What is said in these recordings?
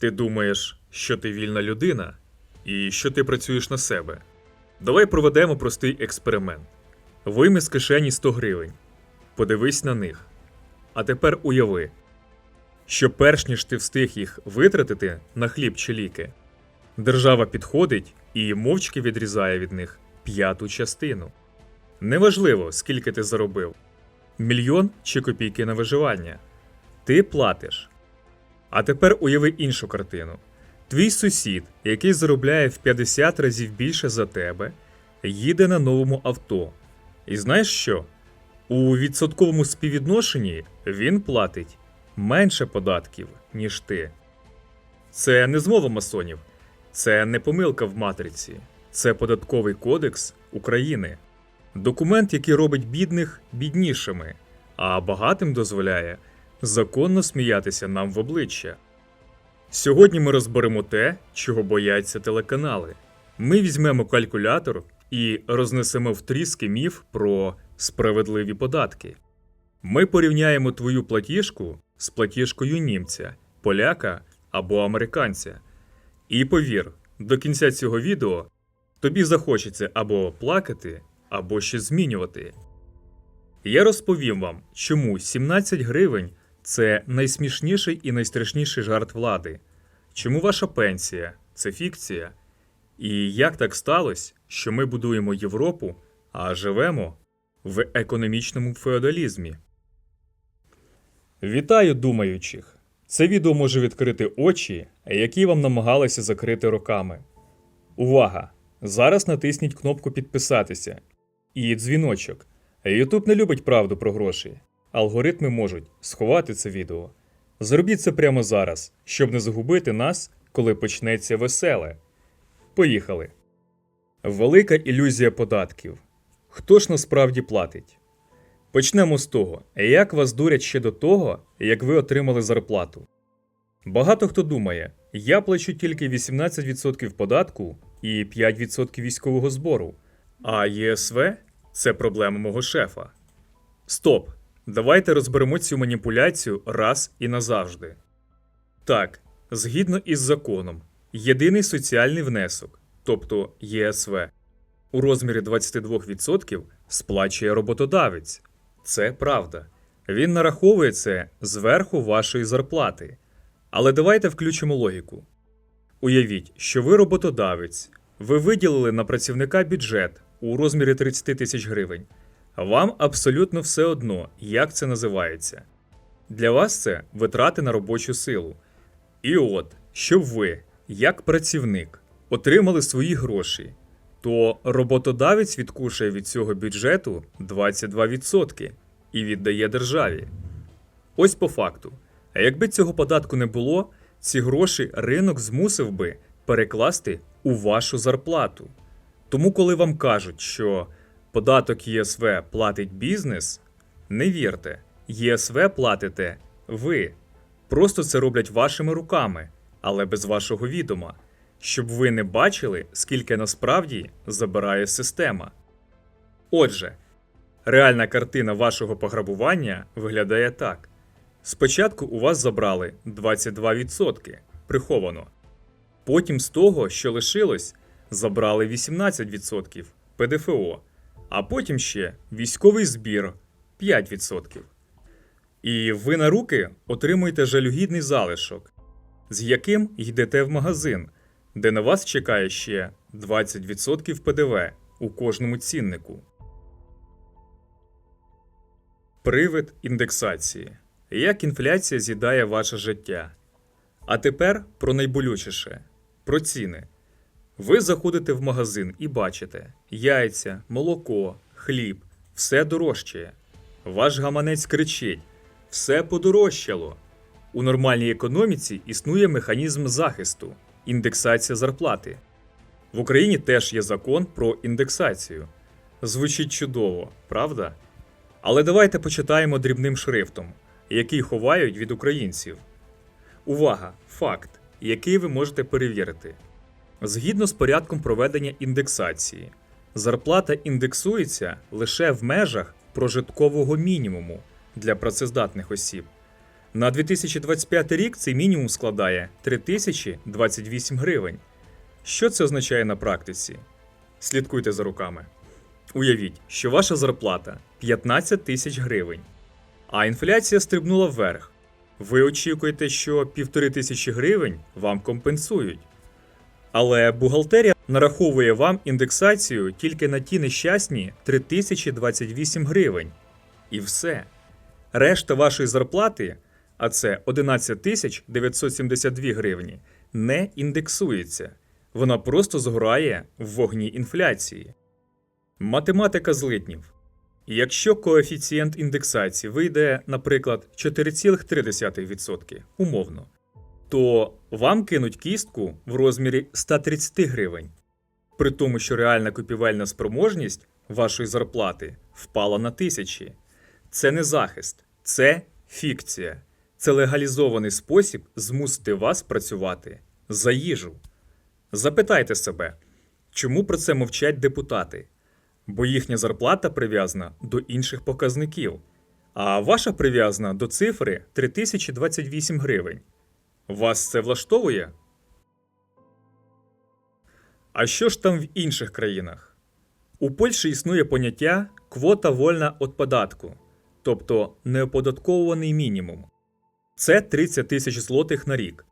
Ти думаєш, що ти вільна людина і що ти працюєш на себе. Давай проведемо простий експеримент. Вийми з кишені 100 гривень. Подивись на них. А тепер уяви, що перш ніж ти встиг їх витратити на хліб чи ліки, держава підходить і мовчки відрізає від них п'яту частину. Неважливо, скільки ти заробив мільйон чи копійки на виживання. Ти платиш. А тепер уяви іншу картину. Твій сусід, який заробляє в 50 разів більше за тебе, їде на новому авто. І знаєш що? У відсотковому співвідношенні він платить менше податків, ніж ти. Це не змова масонів, це не помилка в матриці, це податковий кодекс України. Документ, який робить бідних біднішими, а багатим дозволяє законно сміятися нам в обличчя. Сьогодні ми розберемо те, чого бояться телеканали. Ми візьмемо калькулятор і рознесемо втріски міф про справедливі податки. Ми порівняємо твою платіжку з платіжкою німця, поляка або американця. І повір, до кінця цього відео тобі захочеться або плакати, або ще змінювати. Я розповім вам, чому 17 гривень це найсмішніший і найстрашніший жарт влади, чому ваша пенсія це фікція, і як так сталося, що ми будуємо Європу, а живемо в економічному феодалізмі. Вітаю думаючих! Це відео може відкрити очі, які вам намагалися закрити роками. Увага! Зараз натисніть кнопку підписатися і дзвіночок. YouTube не любить правду про гроші. Алгоритми можуть сховати це відео. Зробіть це прямо зараз, щоб не загубити нас, коли почнеться веселе. Поїхали. Велика ілюзія податків. Хто ж насправді платить? Почнемо з того, як вас дурять ще до того, як ви отримали зарплату. Багато хто думає, я плачу тільки 18% податку і 5% військового збору, а ЄСВ це проблема мого шефа. Стоп! Давайте розберемо цю маніпуляцію раз і назавжди. Так, згідно із законом, єдиний соціальний внесок, тобто ЄСВ, у розмірі 22% сплачує роботодавець. Це правда. Він нараховує це зверху вашої зарплати. Але давайте включимо логіку. Уявіть, що ви роботодавець, ви виділили на працівника бюджет у розмірі 30 тисяч гривень. Вам абсолютно все одно, як це називається. Для вас це витрати на робочу силу. І от, щоб ви, як працівник, отримали свої гроші, то роботодавець відкушує від цього бюджету 22% і віддає державі. Ось по факту. А якби цього податку не було, ці гроші ринок змусив би перекласти у вашу зарплату. Тому, коли вам кажуть, що податок ЄСВ платить бізнес, не вірте, ЄСВ платите ви. Просто це роблять вашими руками, але без вашого відома, щоб ви не бачили, скільки насправді забирає система. Отже, реальна картина вашого пограбування виглядає так. Спочатку у вас забрали 22% приховано. Потім з того, що лишилось, забрали 18% ПДФО, а потім ще військовий збір 5%. І ви на руки отримуєте жалюгідний залишок, з яким йдете в магазин, де на вас чекає ще 20% ПДВ у кожному ціннику. Привид індексації. Як інфляція з'їдає ваше життя. А тепер про найболючіше про ціни. Ви заходите в магазин і бачите яйця, молоко, хліб, все дорожчає. Ваш гаманець кричить: все подорожчало. У нормальній економіці існує механізм захисту індексація зарплати. В Україні теж є закон про індексацію. Звучить чудово, правда? Але давайте почитаємо дрібним шрифтом, який ховають від українців. Увага! Факт, який ви можете перевірити. Згідно з порядком проведення індексації, зарплата індексується лише в межах прожиткового мінімуму для працездатних осіб. На 2025 рік цей мінімум складає 3028 гривень. Що це означає на практиці? Слідкуйте за руками. Уявіть, що ваша зарплата 15 тисяч гривень, а інфляція стрибнула вверх. Ви очікуєте, що півтори тисячі гривень вам компенсують. Але бухгалтерія нараховує вам індексацію тільки на ті нещасні 3028 гривень. І все. Решта вашої зарплати, а це 11 972 гривні, не індексується. Вона просто згорає в вогні інфляції. Математика злитнів. Якщо коефіцієнт індексації вийде, наприклад, 4,3% умовно, то вам кинуть кістку в розмірі 130 гривень, при тому, що реальна купівельна спроможність вашої зарплати впала на тисячі. Це не захист, це фікція. Це легалізований спосіб змусити вас працювати за їжу. Запитайте себе, чому про це мовчать депутати? Бо їхня зарплата прив'язана до інших показників, а ваша прив'язана до цифри 3028 гривень. Вас це влаштовує? А що ж там в інших країнах? У Польщі існує поняття квота вольна від податку, тобто неоподатковуваний мінімум. Це 30 тисяч злотих на рік.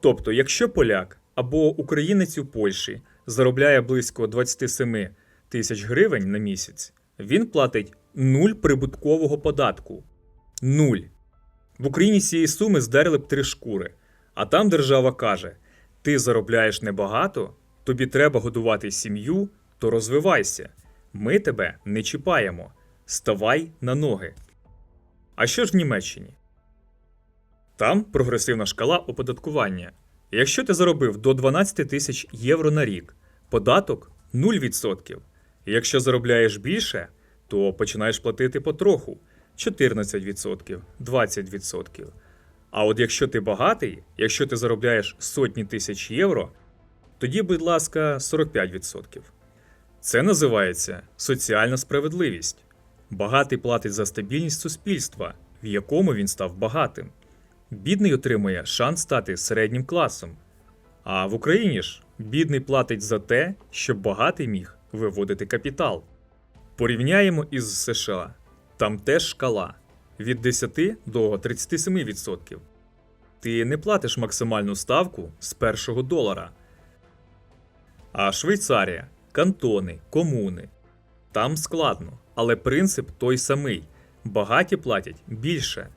Тобто, якщо поляк або українець у Польщі заробляє близько 27 тисяч гривень на місяць, він платить нуль прибуткового податку. Нуль. В Україні цієї суми здерли б три шкури. А там держава каже: ти заробляєш небагато, тобі треба годувати сім'ю, то розвивайся. Ми тебе не чіпаємо. Ставай на ноги. А що ж в Німеччині? Там прогресивна шкала оподаткування. Якщо ти заробив до 12 тисяч євро на рік, податок 0%. Якщо заробляєш більше, то починаєш платити потроху 14%, 20%. А от якщо ти багатий, якщо ти заробляєш сотні тисяч євро, тоді, будь ласка, 45%. Це називається соціальна справедливість. Багатий платить за стабільність суспільства, в якому він став багатим. Бідний отримує шанс стати середнім класом. А в Україні ж бідний платить за те, щоб багатий міг виводити капітал. Порівняємо із США. Там теж шкала від 10 до 37%. Ти не платиш максимальну ставку з першого долара. А Швейцарія, кантони, комуни. Там складно, але принцип той самий. Багаті платять більше.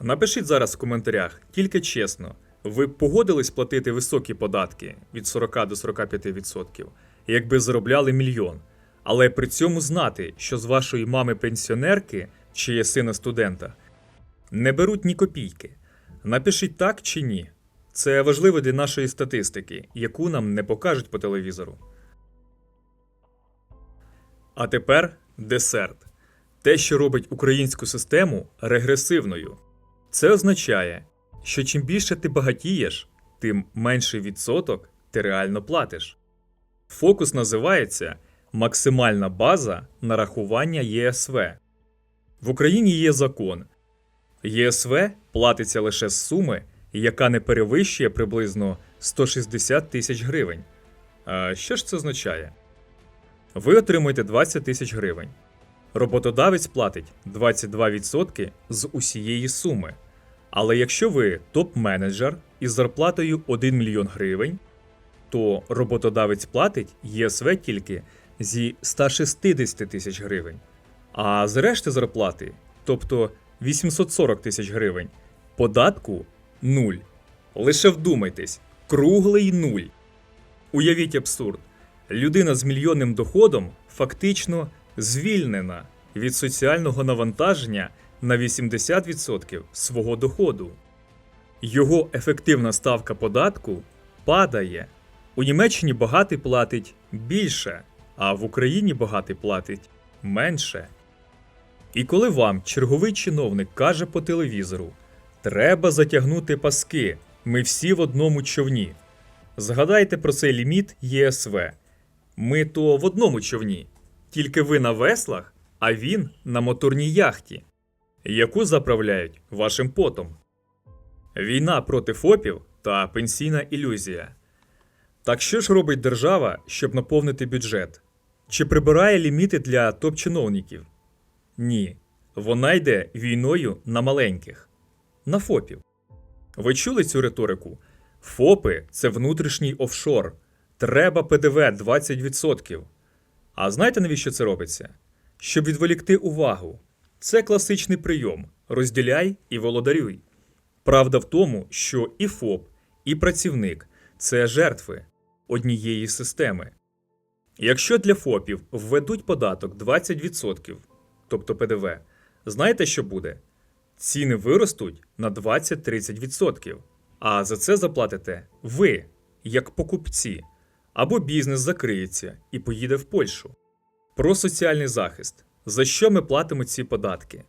Напишіть зараз в коментарях, тільки чесно, ви б погодились платити високі податки від 40 до 45%, якби заробляли мільйон, але при цьому знати, що з вашої мами пенсіонерки чи сина студента не беруть ні копійки. Напишіть так чи ні. Це важливо для нашої статистики, яку нам не покажуть по телевізору. А тепер десерт. Те, що робить українську систему регресивною. Це означає, що чим більше ти багатієш, тим менший відсоток ти реально платиш. Фокус називається максимальна база нарахування ЄСВ. В Україні є закон. ЄСВ платиться лише з суми, яка не перевищує приблизно 160 тисяч гривень. А що ж це означає? Ви отримуєте 20 тисяч гривень. Роботодавець платить 22% з усієї суми. Але якщо ви топ-менеджер із зарплатою 1 мільйон гривень, то роботодавець платить ЄСВ тільки зі 160 тисяч гривень. А з решти зарплати, тобто 840 тисяч гривень, податку нуль. Лише вдумайтесь, круглий нуль. Уявіть абсурд. Людина з мільйонним доходом фактично звільнена від соціального навантаження на 80% свого доходу. Його ефективна ставка податку падає. У Німеччині багатий платить більше, а в Україні багатий платить менше. І коли вам черговий чиновник каже по телевізору: треба затягнути паски, ми всі в одному човні. Згадайте про цей ліміт ЄСВ. Ми то в одному човні, тільки ви на веслах, а він на моторній яхті, яку заправляють вашим потом. Війна проти ФОПів та пенсійна ілюзія. Так що ж робить держава, щоб наповнити бюджет? Чи прибирає ліміти для топ-чиновників? Ні. Вона йде війною на маленьких, на ФОПів. Ви чули цю риторику? ФОПи це внутрішній офшор. Треба ПДВ 20%. А знаєте, навіщо це робиться? Щоб відволікти увагу. Це класичний прийом: розділяй і володарюй. Правда в тому, що і ФОП, і працівник це жертви однієї системи. Якщо для ФОПів введуть податок 20%, тобто ПДВ, знаєте, що буде? Ціни виростуть на 20-30%. А за це заплатите ви, як покупці, або бізнес закриється і поїде в Польщу. Про соціальний захист. За що ми платимо ці податки?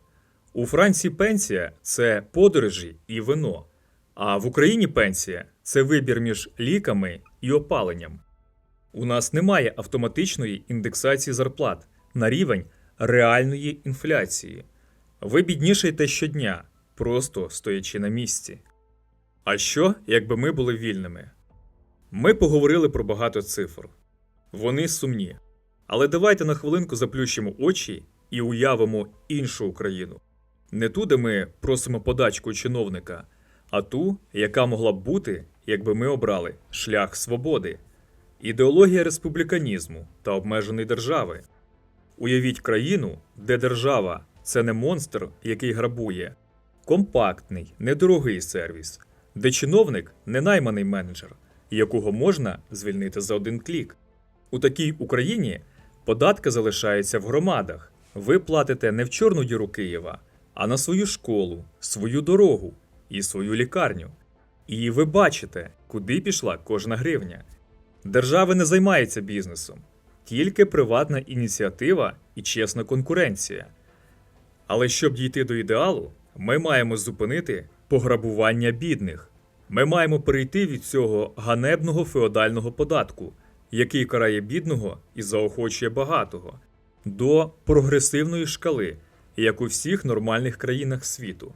У Франції пенсія це подорожі і вино, а в Україні пенсія це вибір між ліками і опаленням. У нас немає автоматичної індексації зарплат на рівень реальної інфляції. Ви біднішаєте щодня, просто стоячи на місці. А що, якби ми були вільними? Ми поговорили про багато цифр. Вони сумні. Але давайте на хвилинку заплющимо очі і уявимо іншу Україну. Не ту, де ми просимо подачку чиновника, а ту, яка могла б бути, якби ми обрали шлях свободи, ідеологія республіканізму та обмеженої держави. Уявіть країну, де держава це не монстр, який грабує, компактний, недорогий сервіс, де чиновник не найманий менеджер, якого можна звільнити за один клік. У такій Україні податки залишаються в громадах. Ви платите не в чорну діру Києва, а на свою школу, свою дорогу і свою лікарню. І ви бачите, куди пішла кожна гривня. Держава не займається бізнесом, тільки приватна ініціатива і чесна конкуренція. Але щоб дійти до ідеалу, ми маємо зупинити пограбування бідних. Ми маємо перейти від цього ганебного феодального податку, який карає бідного і заохочує багатого, до прогресивної шкали, як у всіх нормальних країнах світу.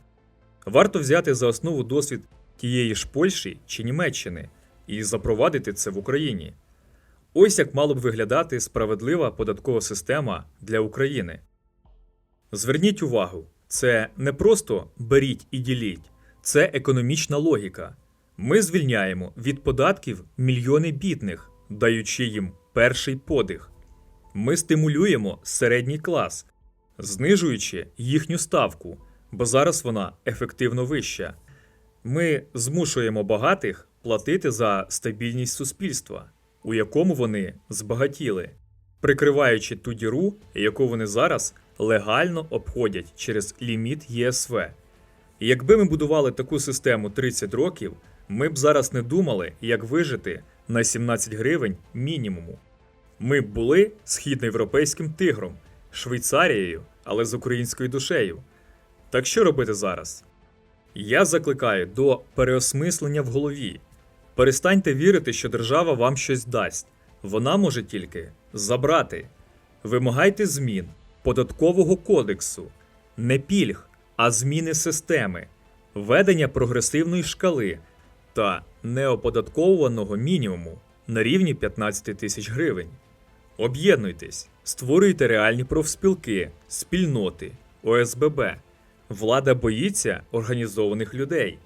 Варто взяти за основу досвід тієї ж Польщі чи Німеччини і запровадити це в Україні. Ось як мала б виглядати справедлива податкова система для України. Зверніть увагу, це не просто беріть і діліть, це економічна логіка. Ми звільняємо від податків мільйони бідних, даючи їм перший подих. Ми стимулюємо середній клас, знижуючи їхню ставку, бо зараз вона ефективно вища. Ми змушуємо багатих платити за стабільність суспільства, у якому вони збагатіли, прикриваючи ту діру, яку вони зараз легально обходять через ліміт ЄСВ. Якби ми будували таку систему 30 років, ми б зараз не думали, як вижити на 17 гривень мінімуму. Ми б були східноєвропейським тигром, Швейцарією, але з українською душею. Так що робити зараз? Я закликаю до переосмислення в голові. Перестаньте вірити, що держава вам щось дасть. Вона може тільки забрати. Вимагайте змін податкового кодексу, не пільг, а зміни системи, введення прогресивної шкали та неоподатковуваного мінімуму на рівні 15 тисяч гривень. Об'єднуйтесь, створюйте реальні профспілки, спільноти, ОСББ. Влада боїться організованих людей.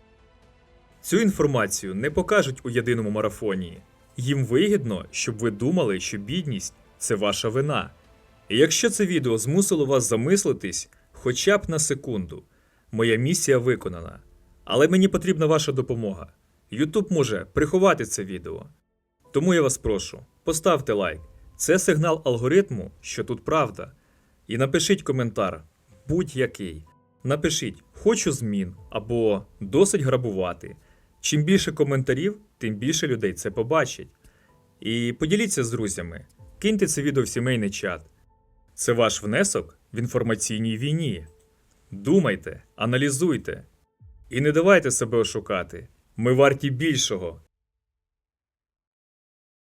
Цю інформацію не покажуть у єдиному марафоні. Їм вигідно, щоб ви думали, що бідність це ваша вина. І якщо це відео змусило вас замислитись хоча б на секунду, моя місія виконана. Але мені потрібна ваша допомога. YouTube може приховати це відео. Тому я вас прошу, поставте лайк. Це сигнал алгоритму, що тут правда. І напишіть коментар будь-який. Напишіть Хочу змін або досить грабувати. Чим більше коментарів, тим більше людей це побачить. І поділіться з друзями, киньте це відео в сімейний чат. Це ваш внесок в інформаційній війні. Думайте, аналізуйте і не давайте себе ошукати. Ми варті більшого,